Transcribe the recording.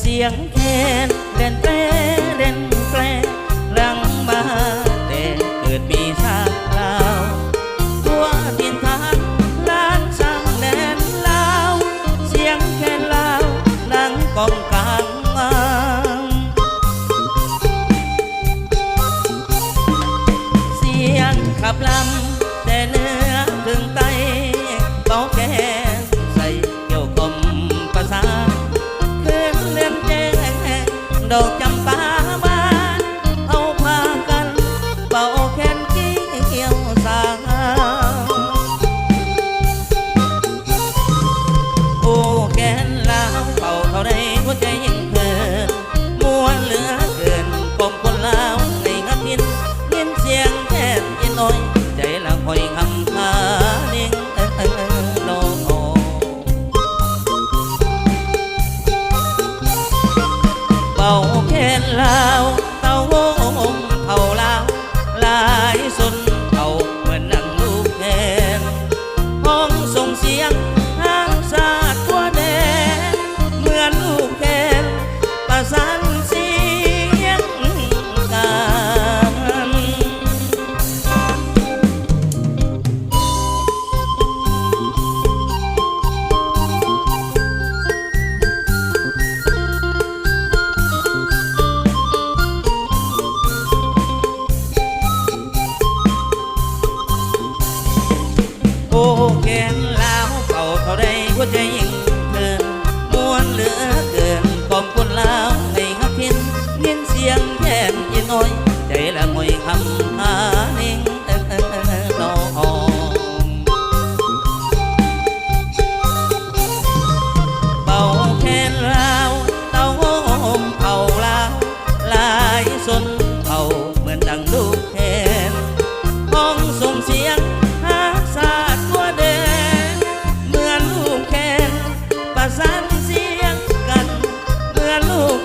เสียงแคนเล่นแปรเล่นแปลรังมาแต่เกิดปีชาลาวทั่วดินทานล้านสร้างแดนลาว เสียงแคนลาวนังกองกลางมาเสียงขับลำแต่เนื้อถึงไต đồ cho allow luz.